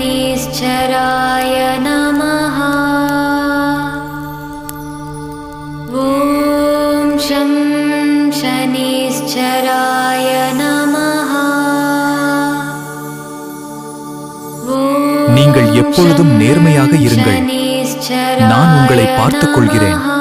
शनीश्चराय नमः ॐ शं நீங்கள் எப்பொழுதும் நேர்மையாக இருங்கள் நான் உங்களை பார்த்துக் கொள்கிறேன்